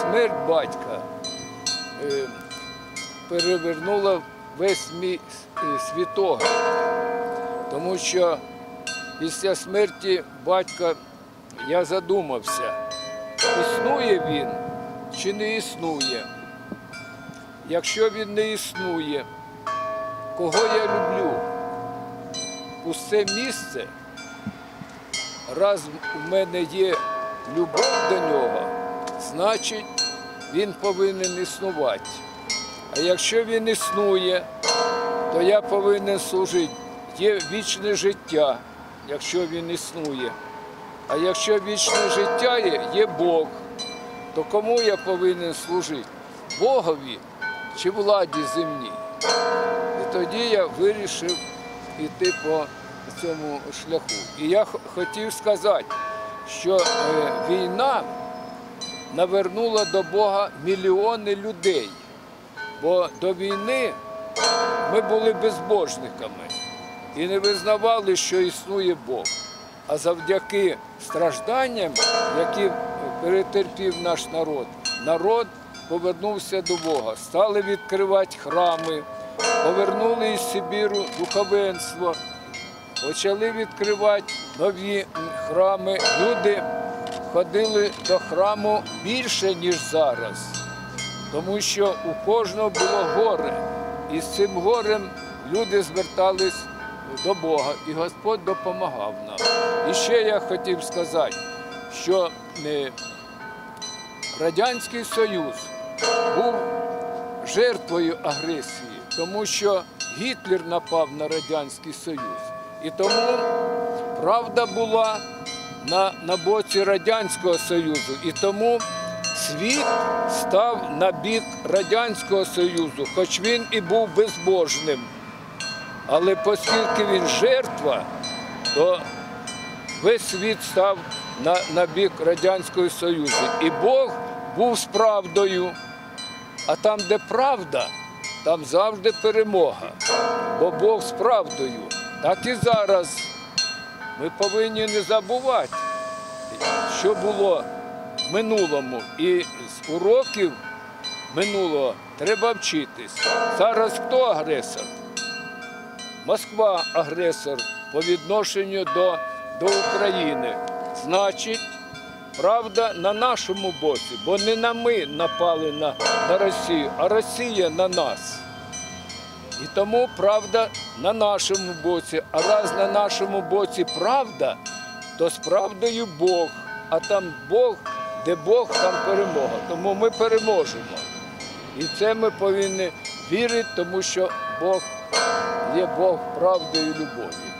смерть батька е, перевернула весь мій е, світогляд. Тому що після смерті батька я задумався, існує він чи не існує. Якщо він не існує, кого я люблю? Пусте місце, раз в мене є любов до нього, значить він повинен існувати. А якщо він існує, то я повинен служити. Є вічне життя, якщо він існує. А якщо вічне життя є, є Бог, то кому я повинен служити? Богові чи владі земній? І тоді я вирішив йти по цьому шляху. І я хотів сказати, що е, війна навернула до Бога мільйони людей. Бо до війни ми були безбожниками і не визнавали, що існує Бог. А завдяки стражданням, які перетерпів наш народ, народ повернувся до Бога, стали відкривати храми, повернули із Сибіру духовенство, почали відкривати нові храми. Люди ходили до храму більше, ніж зараз тому що у кожного було горе. І з цим горем люди звертались до Бога, і Господь допомагав нам. І ще я хотів сказати, що е, Радянський Союз був жертвою агресії, тому що Гітлер напав на Радянський Союз. І тому правда була на, на боці Радянського Союзу. І тому світ став на бік Радянського Союзу, хоч він і був безбожним. Але оскільки він жертва, то весь світ став на, на бік Радянського Союзу. І Бог був з правдою. А там, де правда, там завжди перемога. Бо Бог з правдою. Так і зараз. Ми повинні не забувати, що було в минулому. І з уроків минулого треба вчитись. Зараз хто агресор? Москва агресор по відношенню до, до України. Значить, правда на нашому боці, бо не на ми напали на, на Росію, а Росія на нас. І тому правда на нашому боці. А раз на нашому боці правда, то з правдою Бог. А там Бог, де Бог, там перемога. Тому ми переможемо. І це ми повинні вірити, тому що Бог є Бог правди і любові.